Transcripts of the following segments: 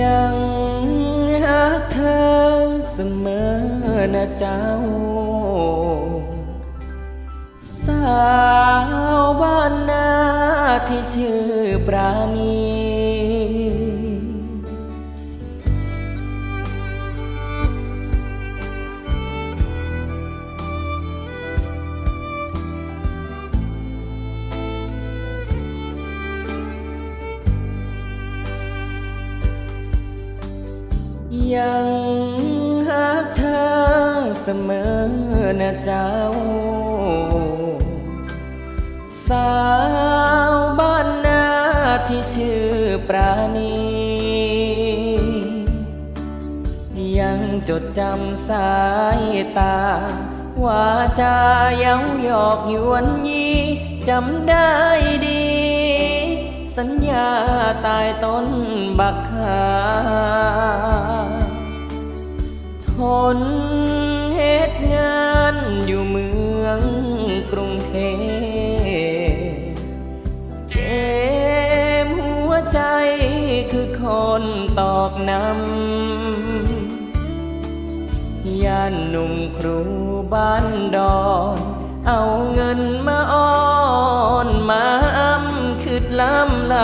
ยังหักเธอเสมอนะเจ้า สาวบ้านนาที่ชื่อปราณี ยังหักเธอเสมอนะเจ้า สาวบ้านนาที่ชื่อปราณี ยังจดจำสายตาว่าจาเย้าหยอกยวนยีจำได้ดี สัญญาตายต้นบักขา ทนเหตุงานอยู่เมืองกรุงเทพเจ็บหัวใจคือคนตอกน้ำย่านหนุ่มครูบ้านดอนเอาเงินมาอ้อนมาอ้ำคืดล้ำล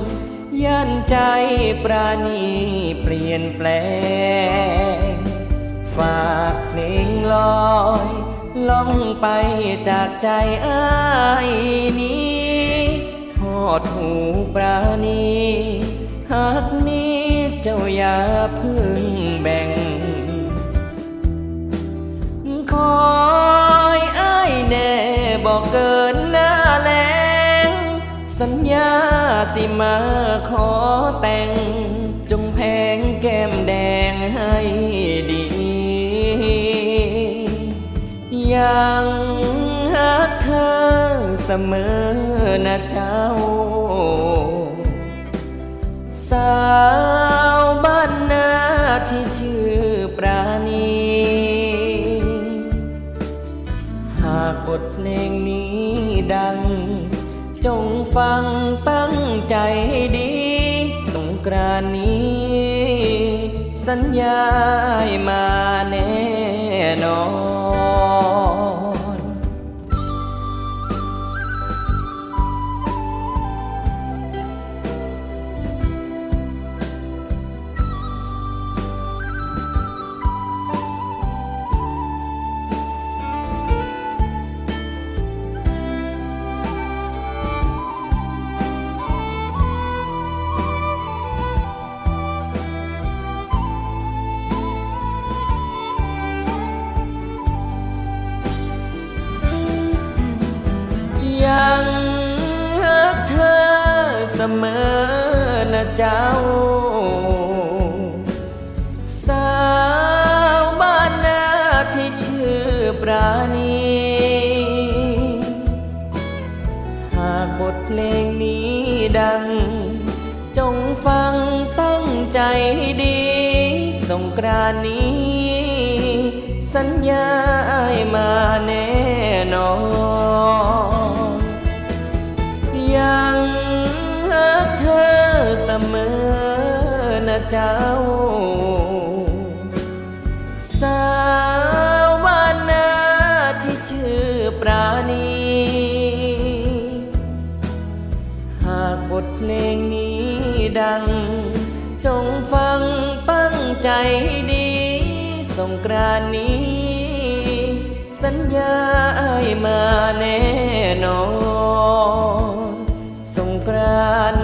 ำย่านใจปราณีเปลี่ยนแปลง องไปจากใจอ้ายนี้พอดหูปราณีหากนี้เจ้าอย่าเพึ่งแบ่ง คอยอ้ายแน่บอกเกินหน้าแลง สัญญาสิมาขอแต่ง จงแพงแก้มแดงให้ ยังหักเธอเสมอนะเจ้า สาวบ้านนาที่ชื่อปราณี หากบทเพลงนี้ดัง จงฟังตั้งใจให้ดี สงกรานนี้ สัญญาให้มาแน่นอน มอนะเจ้า สาวบ้านนาที่ชื่อปราณี หากบทเพลงนี้ดัง จงฟังตั้งใจดี สงกรานนี้ สัญญาให้มาแน่นอน เจ้า สาวบ้านนาที่ชื่อปราณี หากบทเพลงนี้ดัง จงฟังตั้งใจดี สงกรานนี้ สัญญาให้มาแน่นอน สงกราน